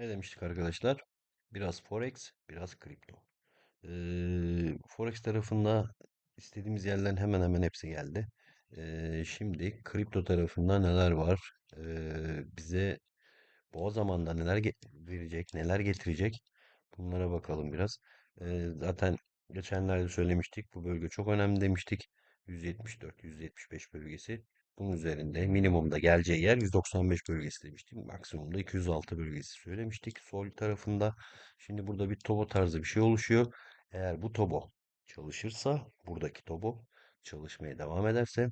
Ne demiştik arkadaşlar? Biraz Forex, biraz kripto. Ee, Forex tarafında istediğimiz yerlerin hemen hemen hepsi geldi. Ee, şimdi kripto tarafında neler var? Ee, bize bu zamanda neler verecek, neler getirecek? Bunlara bakalım biraz. Ee, zaten geçenlerde söylemiştik. Bu bölge çok önemli demiştik. 174-175 bölgesi. Bunun üzerinde minimumda geleceği yer 195 bölgesi demiştik. Maksimumda 206 bölgesi söylemiştik. Sol tarafında şimdi burada bir tobo tarzı bir şey oluşuyor. Eğer bu tobo çalışırsa, buradaki tobo çalışmaya devam ederse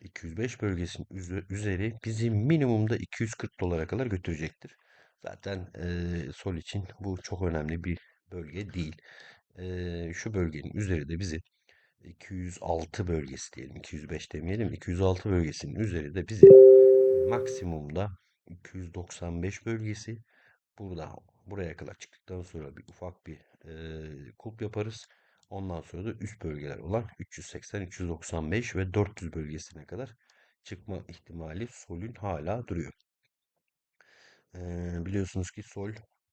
205 bölgesinin üzeri bizi minimumda 240 dolara kadar götürecektir. Zaten eee, sol için bu çok önemli bir bölge değil. Eee, şu bölgenin üzeri de bizi 206 bölgesi diyelim, 205 demeyelim, 206 bölgesinin üzeri de bizi maksimumda 295 bölgesi. Burada buraya kadar çıktıktan sonra bir ufak bir eee kulp yaparız. Ondan sonra da üst bölgeler olan 380, 395 ve 400 bölgesine kadar çıkma ihtimali Sol'ün hala duruyor. Eee, biliyorsunuz ki Sol,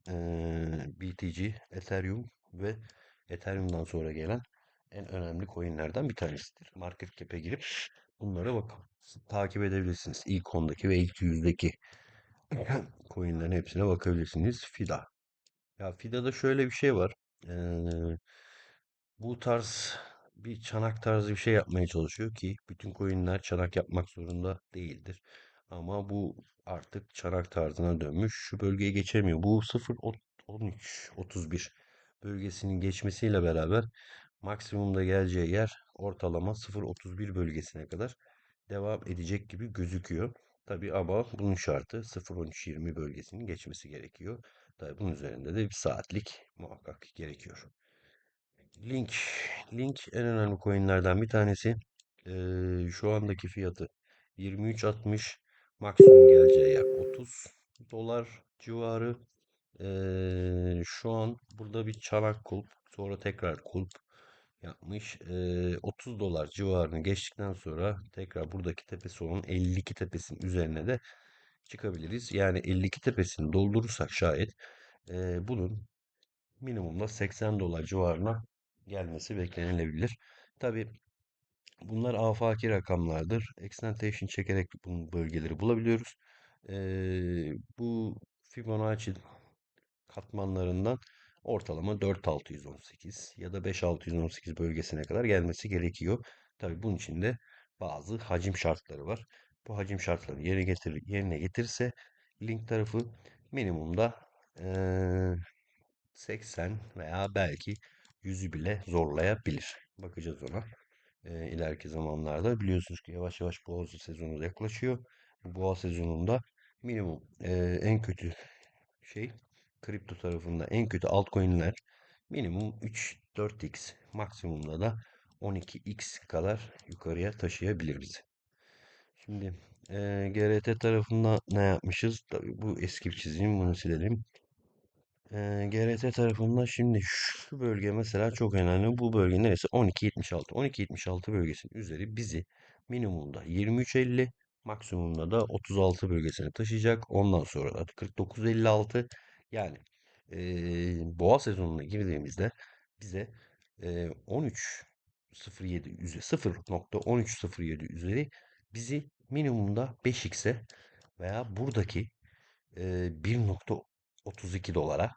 eee, BTC, Ethereum ve Ethereum'dan sonra gelen en önemli coinlerden bir tanesidir. Market cap'e girip bunlara bakın. Takip edebilirsiniz. İlk 10'daki ve ilk 100'deki coinlerin hepsine bakabilirsiniz. FIDA. Ya FIDA'da şöyle bir şey var. Eee, bu tarz bir çanak tarzı bir şey yapmaya çalışıyor ki bütün coinler çanak yapmak zorunda değildir. Ama bu artık çanak tarzına dönmüş. Şu bölgeyi geçemiyor. Bu 0.13 31 bölgesinin geçmesiyle beraber maksimumda geleceği yer ortalama 0.31 bölgesine kadar devam edecek gibi gözüküyor. Tabii ama bunun şartı 0.13-20 bölgesinin geçmesi gerekiyor. Tabii bunun üzerinde de bir saatlik muhakkak gerekiyor. Link. Link en önemli coinlerden bir tanesi. Ee, şu andaki fiyatı 23.60. Maksimum geleceği yer 30 dolar civarı. Ee, şu an burada bir çanak kulp. Sonra tekrar kulp yapmış. Ee, 30 dolar civarını geçtikten sonra tekrar buradaki tepesi olan 52 tepesinin üzerine de çıkabiliriz. Yani 52 tepesini doldurursak şayet e, bunun minimumda 80 dolar civarına gelmesi beklenilebilir. Tabi bunlar afaki rakamlardır. Extentation çekerek bu bölgeleri bulabiliyoruz. Ee, bu Fibonacci katmanlarından ortalama 4618 ya da 5618 bölgesine kadar gelmesi gerekiyor. Tabi bunun için de bazı hacim şartları var. Bu hacim şartlarını yerine, getir, yerine getirirse link tarafı minimumda ee, 80 veya belki 100'ü bile zorlayabilir. Bakacağız ona. E, ileriki zamanlarda biliyorsunuz ki yavaş yavaş boğa sezonu yaklaşıyor. Bu boğa sezonunda minimum e, en kötü şey kripto tarafında en kötü altcoin'ler minimum 3-4x maksimumda da 12x kadar yukarıya taşıyabilir bizi. Şimdi e, GRT tarafında ne yapmışız? Tabii bu eski bir çizim bunu silelim. Ee, GRT tarafından şimdi şu bölge mesela çok önemli. Bu bölge neresi? 12.76. 12.76 bölgesinin üzeri bizi minimumda 23.50 maksimumda da 36 bölgesine taşıyacak. Ondan sonra da 49.56 yani ee, boğa sezonuna girdiğimizde bize ee, 13.07 üzeri 0.1307 üzeri bizi minimumda 5x'e veya buradaki ee, 1.32 dolara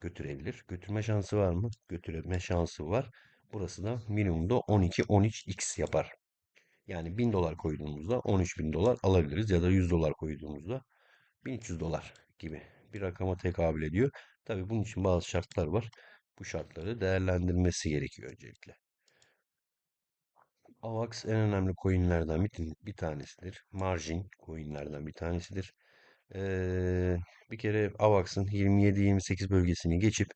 götürebilir. Götürme şansı var mı? Götürme şansı var. Burası da minimumda 12-13x yapar. Yani 1000 dolar koyduğumuzda 13 bin dolar alabiliriz ya da 100 dolar koyduğumuzda 1300 dolar gibi bir rakama tekabül ediyor. Tabii bunun için bazı şartlar var. Bu şartları değerlendirmesi gerekiyor öncelikle. AVAX en önemli coinlerden bir, tanesidir. Margin coinlerden bir tanesidir. Ee, bir kere AVAX'ın 27-28 bölgesini geçip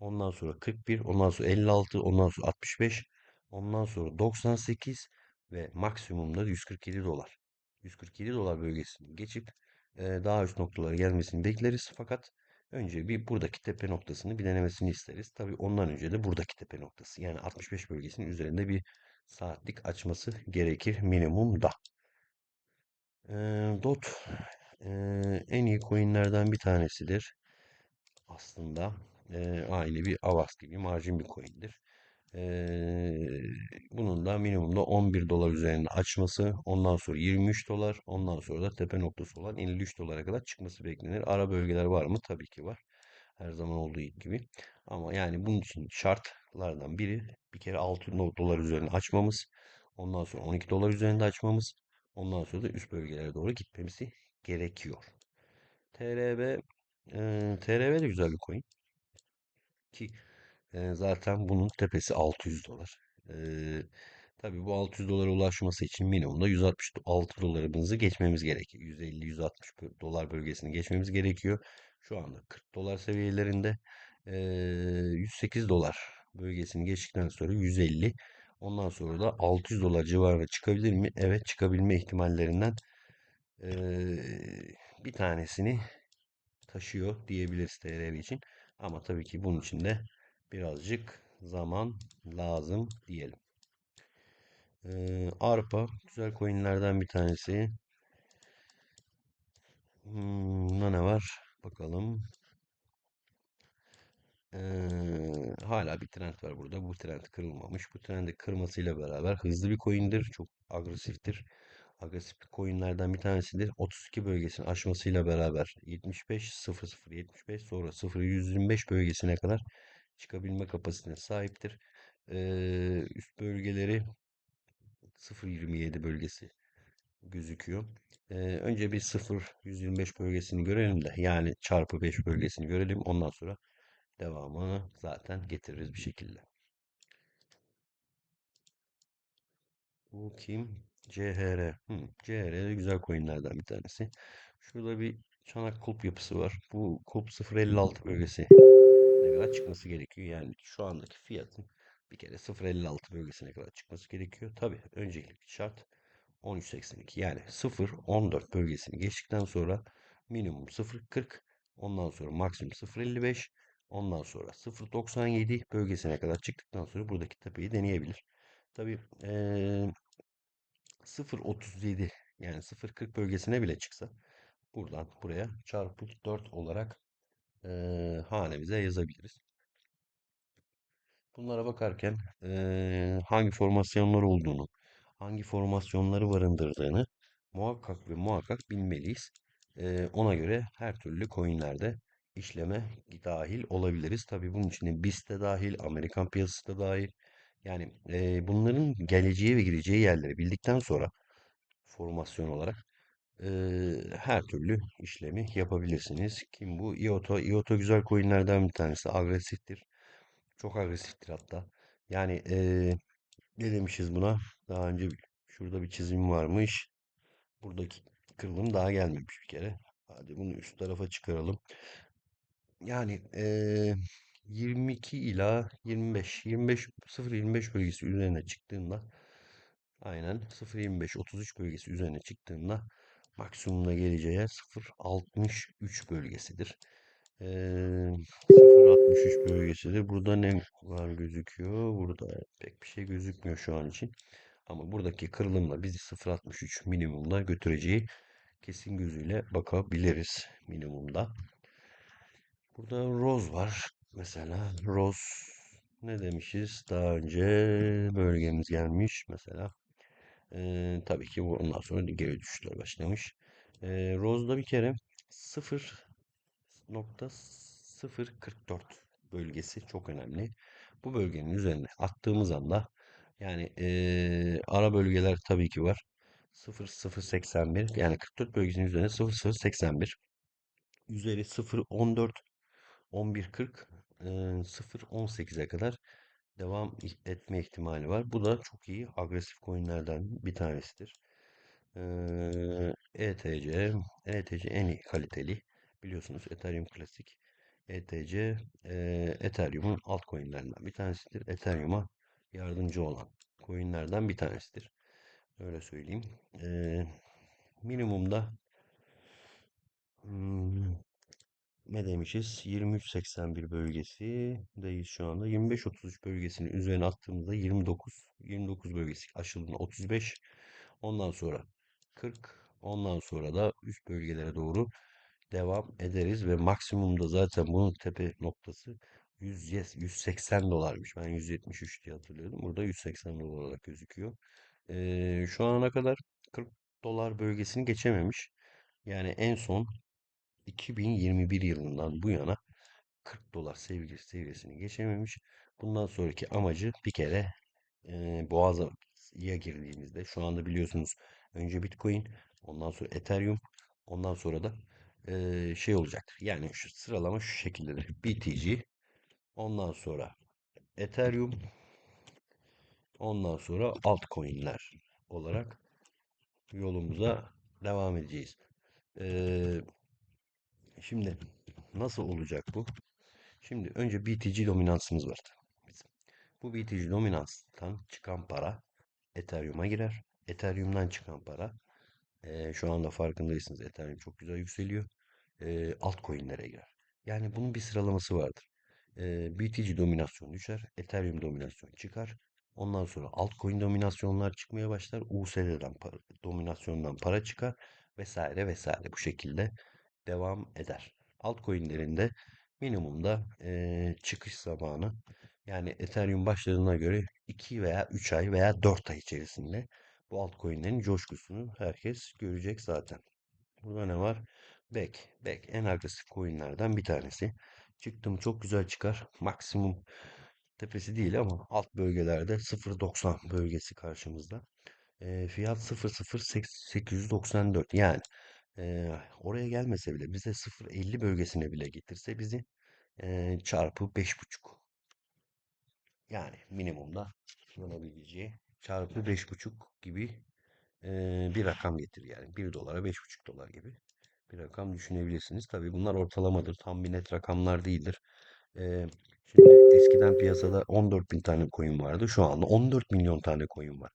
ondan sonra 41, ondan sonra 56, ondan sonra 65, ondan sonra 98 ve maksimumda 147 dolar. 147 dolar bölgesini geçip daha üst noktalara gelmesini bekleriz. Fakat önce bir buradaki tepe noktasını bir denemesini isteriz. Tabii ondan önce de buradaki tepe noktası yani 65 bölgesinin üzerinde bir saatlik açması gerekir minimumda. E, DOT e, en iyi coinlerden bir tanesidir. aslında e, bir Avast gibi marjin bir coin'dir. Bunun da minimumda 11 dolar üzerinde açması, ondan sonra 23 dolar, ondan sonra da tepe noktası olan 53 dolara kadar çıkması beklenir. Ara bölgeler var mı? Tabii ki var. Her zaman olduğu gibi. Ama yani bunun için şartlardan biri bir kere 6 dolar üzerinde açmamız, ondan sonra 12 dolar üzerinde açmamız, ondan sonra da üst bölgelere doğru gitmemizi gerekiyor. TRB, e, TRB de güzel bir coin ki zaten bunun tepesi 600 dolar. E, tabii bu 600 dolara ulaşması için minimumda 166 dolarımızı geçmemiz gerekiyor. 150-160 dolar bölgesini geçmemiz gerekiyor. Şu anda 40 dolar seviyelerinde e, 108 dolar bölgesini geçtikten sonra 150 Ondan sonra da 600 dolar civarına çıkabilir mi? Evet çıkabilme ihtimallerinden e, bir tanesini taşıyor diyebiliriz TRL için. Ama tabii ki bunun için de birazcık zaman lazım diyelim. Ee, arpa güzel coinlerden bir tanesi. Hmm, bunda ne var? Bakalım. Ee, hala bir trend var burada. Bu trend kırılmamış. Bu trendi kırmasıyla beraber hızlı bir coin'dir. Çok agresiftir. Agresif bir coinlerden bir tanesidir. 32 bölgesini aşmasıyla beraber 75 00 75 sonra 0 125 bölgesine kadar çıkabilme kapasitesine sahiptir. Üst bölgeleri 0.27 bölgesi gözüküyor. Önce bir 0.125 bölgesini görelim de yani çarpı 5 bölgesini görelim. Ondan sonra devamını zaten getiririz bir şekilde. Bu kim? CHR. Hmm, CHR de güzel coinlerden bir tanesi. Şurada bir çanak kulp yapısı var. Bu kulp 0.56 bölgesi kadar çıkması gerekiyor. Yani şu andaki fiyatın bir kere 0.56 bölgesine kadar çıkması gerekiyor. Tabi öncelikli şart 13.82 yani 0.14 bölgesini geçtikten sonra minimum 0.40 ondan sonra maksimum 0.55 ondan sonra 0.97 bölgesine kadar çıktıktan sonra buradaki tepeyi deneyebilir. Tabi ee, 0.37 yani 0.40 bölgesine bile çıksa buradan buraya çarpı 4 olarak e, hanemize yazabiliriz. Bunlara bakarken e, hangi formasyonlar olduğunu, hangi formasyonları barındırdığını muhakkak ve muhakkak bilmeliyiz. E, ona göre her türlü coinlerde işleme dahil olabiliriz. Tabii bunun içinde BIST de dahil, Amerikan piyasası da dahil. Yani e, bunların geleceği ve gireceği yerleri bildikten sonra formasyon olarak e, her türlü işlemi yapabilirsiniz. Kim bu? IOTA. IOTA güzel coinlerden bir tanesi. Agresiftir. Çok agresiftir hatta. Yani e, ne demişiz buna? Daha önce şurada bir çizim varmış. Buradaki kırılım daha gelmemiş bir kere. Hadi bunu üst tarafa çıkaralım. Yani e, 22 ila 25 25 0.25 bölgesi üzerine çıktığında aynen 0.25 33 bölgesi üzerine çıktığında maksimumda geleceği 0.63 bölgesidir. Ee, 0.63 bölgesidir. Burada ne var gözüküyor? Burada pek bir şey gözükmüyor şu an için. Ama buradaki kırılımla bizi 0.63 minimumda götüreceği kesin gözüyle bakabiliriz minimumda. Burada Rose var. Mesela Rose ne demişiz? Daha önce bölgemiz gelmiş mesela. Ee, tabii ki bu ondan sonra geri düşüşler başlamış. Ee, Rose'da bir kere 0.044 bölgesi çok önemli. Bu bölgenin üzerine attığımız anda yani ee, ara bölgeler tabii ki var. 0.081 yani 44 bölgesinin üzerine 0.081 üzeri 0.14 11.40 0.18'e kadar devam etme ihtimali var. Bu da çok iyi agresif coinlerden bir tanesidir. Ee, ETC, ETC en iyi kaliteli. Biliyorsunuz Ethereum klasik. ETC, e, Ethereum'un altcoin'lerinden bir tanesidir. Ethereum'a yardımcı olan coin'lerden bir tanesidir. Öyle söyleyeyim. Ee, minimumda hmm, ne demişiz? 23.81 bölgesideyiz şu anda. 25-33 bölgesinin üzerine attığımızda 29 29 bölgesi aşıldığında 35 ondan sonra 40 ondan sonra da üst bölgelere doğru devam ederiz ve maksimumda zaten bunun tepe noktası 100, 180 dolarmış. Ben 173 diye hatırlıyordum. Burada 180 dolar olarak gözüküyor. Ee, şu ana kadar 40 dolar bölgesini geçememiş. Yani en son 2021 yılından bu yana 40 dolar seviyesi seviyesini geçememiş. Bundan sonraki amacı bir kere e, Boğaz'a girdiğimizde şu anda biliyorsunuz önce Bitcoin, ondan sonra Ethereum, ondan sonra da e, şey olacaktır. Yani şu sıralama şu şekildedir. BTC, ondan sonra Ethereum, ondan sonra altcoin'ler olarak yolumuza devam edeceğiz. Ee, şimdi nasıl olacak bu? Şimdi önce BTC dominansımız var. Bizim. Bu BTC dominanstan çıkan para Ethereum'a girer. Ethereum'dan çıkan para e, şu anda farkındaysanız Ethereum çok güzel yükseliyor. E, altcoin'lere girer. Yani bunun bir sıralaması vardır. E, BTC dominasyon düşer. Ethereum dominasyon çıkar. Ondan sonra altcoin dominasyonlar çıkmaya başlar. USD'den para, dominasyondan para çıkar vesaire vesaire bu şekilde devam eder. Altcoin'lerin de minimumda e, çıkış zamanı yani Ethereum başladığına göre 2 veya 3 ay veya 4 ay içerisinde bu altcoin'lerin coşkusunu herkes görecek zaten. Burada ne var? Back. Back en agresif coin'lerden bir tanesi. Çıktım çok güzel çıkar. Maksimum tepesi değil ama alt bölgelerde 0.90 bölgesi karşımızda. E, fiyat 0.0894 yani e, oraya gelmese bile bize 0.50 bölgesine bile getirse bizi e, çarpı 5.5 yani minimumda kullanabileceği çarpı 5.5 gibi e, bir rakam getirir yani 1 dolara 5.5 dolar gibi bir rakam düşünebilirsiniz. Tabii bunlar ortalamadır. Tam bir net rakamlar değildir. E, şimdi eskiden piyasada 14 bin tane coin vardı. Şu anda 14 milyon tane coin var.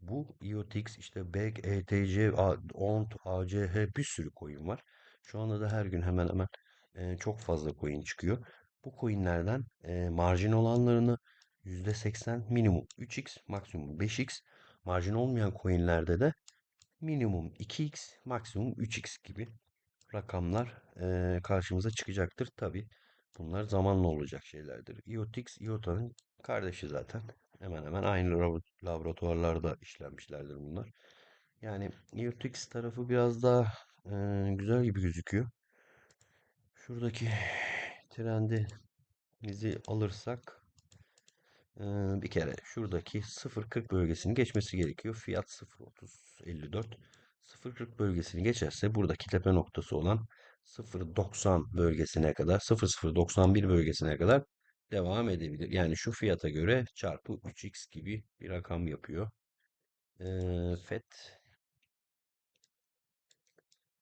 Bu IOTX işte BEG, ETC, ONT, ACH bir sürü coin var. Şu anda da her gün hemen hemen e, çok fazla coin çıkıyor. Bu coinlerden e, marjin olanlarını %80 minimum 3x maksimum 5x marjin olmayan coinlerde de minimum 2x maksimum 3x gibi rakamlar e, karşımıza çıkacaktır. Tabi bunlar zamanla olacak şeylerdir. IOTX, IOTA'nın kardeşi zaten. Hemen hemen aynı labo- laboratuvarlarda işlenmişlerdir bunlar. Yani IOTX tarafı biraz daha e, güzel gibi gözüküyor. Şuradaki trendi bizi alırsak e, bir kere şuradaki 0.40 bölgesini geçmesi gerekiyor. Fiyat 0.3054. 0.40 bölgesini geçerse buradaki tepe noktası olan 0.90 bölgesine kadar 0.091 bölgesine kadar devam edebilir. Yani şu fiyata göre çarpı 3x gibi bir rakam yapıyor. Ee, FED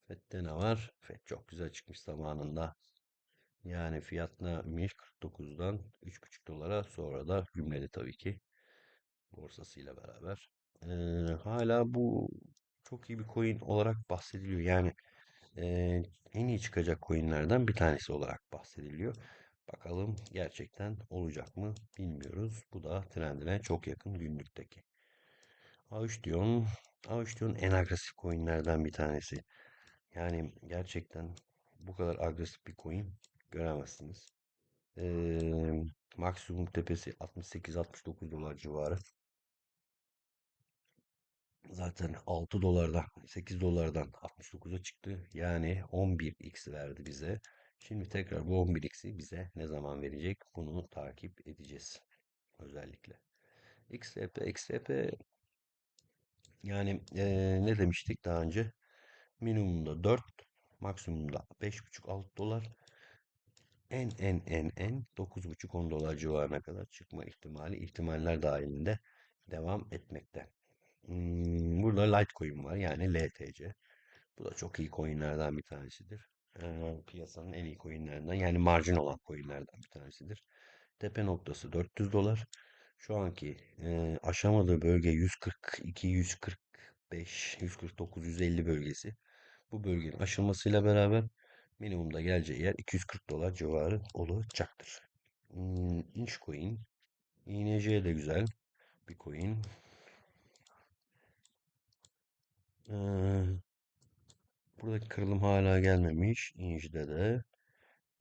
FED'de ne var? FED çok güzel çıkmış zamanında. Yani fiyat neymiş? 49'dan 3,5 dolara sonra da gümledi tabii ki borsasıyla beraber. Ee, hala bu çok iyi bir coin olarak bahsediliyor. Yani e, en iyi çıkacak coinlerden bir tanesi olarak bahsediliyor. Bakalım gerçekten olacak mı bilmiyoruz. Bu da trendine çok yakın günlükteki. Aushtion, Aushtion en agresif coinlerden bir tanesi. Yani gerçekten bu kadar agresif bir coin göremezsiniz. Ee, maksimum tepesi 68-69 dolar civarı. Zaten 6 dolardan 8 dolardan 69'a çıktı. Yani 11x verdi bize. Şimdi tekrar bu 11x'i bize ne zaman verecek? Bunu takip edeceğiz. Özellikle. XRP, XRP yani eee, ne demiştik daha önce? Minimumda 4, maksimumda 5,5-6 dolar. En en en en 9,5-10 dolar civarına kadar çıkma ihtimali ihtimaller dahilinde devam etmekte. Hmm, burada Litecoin var yani LTC. Bu da çok iyi coinlerden bir tanesidir. Piyasanın en iyi coinlerinden yani marjin olan coinlerden bir tanesidir. Tepe noktası 400 dolar. Şu anki e, aşamadığı bölge 142, 145, 149, 150 bölgesi. Bu bölgenin aşılmasıyla beraber minimumda geleceği yer 240 dolar civarı olacaktır. Hmm, Inchcoin, INC de güzel bir coin. Buradaki kırılım hala gelmemiş. Inj'de de.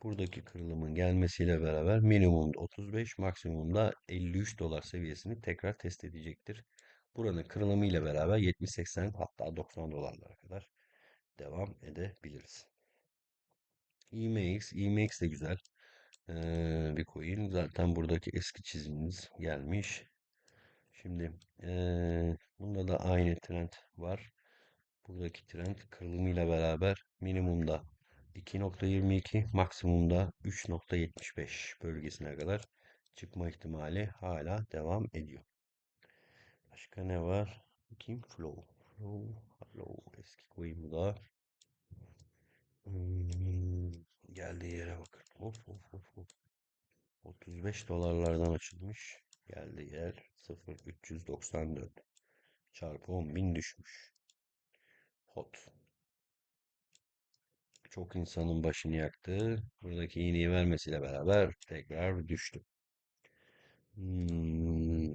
Buradaki kırılımın gelmesiyle beraber minimumda 35, maksimumda 53 dolar seviyesini tekrar test edecektir. Buranın kırılımı ile beraber 70-80 hatta 90 dolarlara kadar devam edebiliriz. EMX, EMX de güzel ee, bir coin. Zaten buradaki eski çizimimiz gelmiş. Şimdi ee, bunda da aynı trend var. Buradaki trend kırılımıyla beraber minimumda 2.22 maksimumda 3.75 bölgesine kadar çıkma ihtimali hala devam ediyor. Başka ne var? Bakayım flow. Flow, flow. Eski bu da. Hmm, geldiği yere bakın. Of of of of. 35 dolarlardan açılmış. Geldiği yer 0.394 çarpı 10.000 düşmüş. Hot. Çok insanın başını yaktı. Buradaki iğneyi vermesiyle beraber tekrar düştü. Hmm.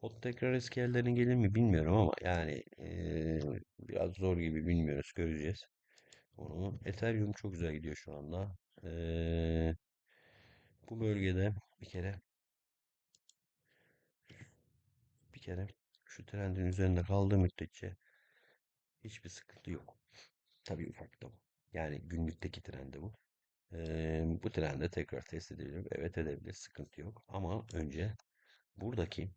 Hot tekrar eski yerlerine gelir mi bilmiyorum ama yani eee, biraz zor gibi bilmiyoruz göreceğiz. Onu Ethereum çok güzel gidiyor şu anda. Eee, bu bölgede bir kere bir kere şu trendin üzerinde kaldığı müddetçe hiçbir sıkıntı yok. Tabii ufak da bu. Yani günlükteki trendi bu. Eee, bu trende tekrar test edebilir. Evet edebilir. Sıkıntı yok. Ama önce buradaki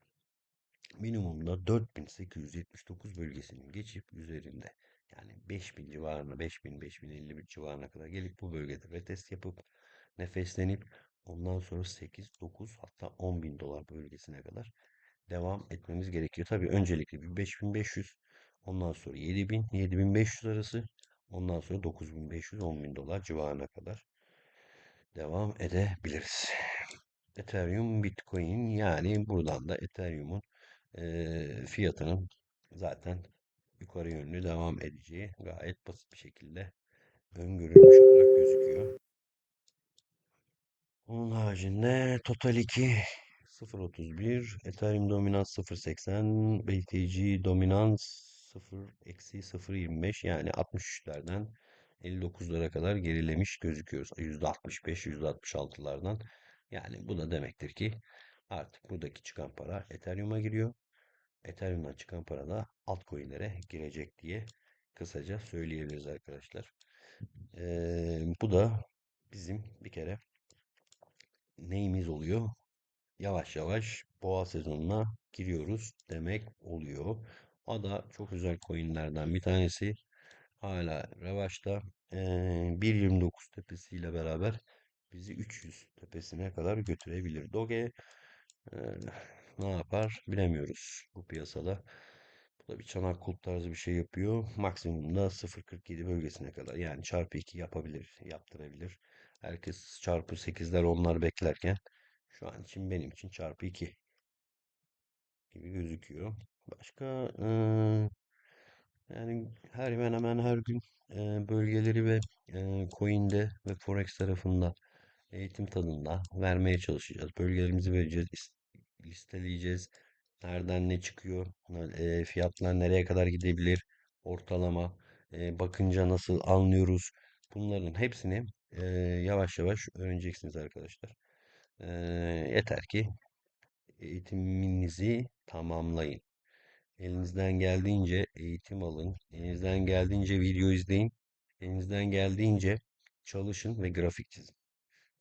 minimumda 4879 bölgesinin geçip üzerinde yani 5000 civarına 5000 5051 civarına kadar gelip bu bölgede retest yapıp nefeslenip ondan sonra 8 9 hatta 10 bin dolar bölgesine kadar devam etmemiz gerekiyor. Tabii öncelikle bir 5500 ondan sonra 7000 7500 arası ondan sonra 9500 10 bin dolar civarına kadar devam edebiliriz. Ethereum, Bitcoin yani buradan da Ethereum'un eee, fiyatının zaten yukarı yönlü devam edeceği gayet basit bir şekilde öngörülmüş olarak gözüküyor. Onun haricinde Total 2 0.31, Ethereum dominans 0.80, BTC dominans 0 eksi 0.25 yani 63'lerden 59'lara kadar gerilemiş gözüküyoruz. %65, %66'lardan. Yani bu da demektir ki artık buradaki çıkan para Ethereum'a giriyor. Ethereum'dan çıkan para da altcoin'lere girecek diye kısaca söyleyebiliriz arkadaşlar. Ee, bu da bizim bir kere neyimiz oluyor? Yavaş yavaş boğa sezonuna giriyoruz demek oluyor. O da çok güzel coinlerden bir tanesi. Hala revaçta. Ee, 1.29 tepesiyle beraber bizi 300 tepesine kadar götürebilir. Doge e, ne yapar bilemiyoruz bu piyasada. Bu da bir çanak kulp tarzı bir şey yapıyor. Maksimumda 0.47 bölgesine kadar. Yani çarpı 2 yapabilir, yaptırabilir. Herkes çarpı 8'ler onlar beklerken şu an için benim için çarpı 2 gibi gözüküyor. Başka e, yani her hemen hemen her gün e, bölgeleri ve e, coin'de ve forex tarafında eğitim tadında vermeye çalışacağız. Bölgelerimizi vereceğiz, is- listeleyeceğiz. Nereden ne çıkıyor, e, fiyatlar nereye kadar gidebilir, ortalama, e, bakınca nasıl anlıyoruz. Bunların hepsini e, yavaş yavaş öğreneceksiniz arkadaşlar. E, yeter ki eğitiminizi tamamlayın. Elinizden geldiğince eğitim alın. Elinizden geldiğince video izleyin. Elinizden geldiğince çalışın ve grafik çizin.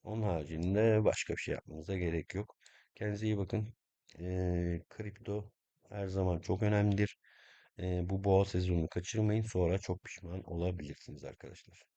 Onun haricinde başka bir şey yapmanıza gerek yok. Kendinize iyi bakın. Ee, kripto her zaman çok önemlidir. Ee, bu boğa sezonunu kaçırmayın. Sonra çok pişman olabilirsiniz arkadaşlar.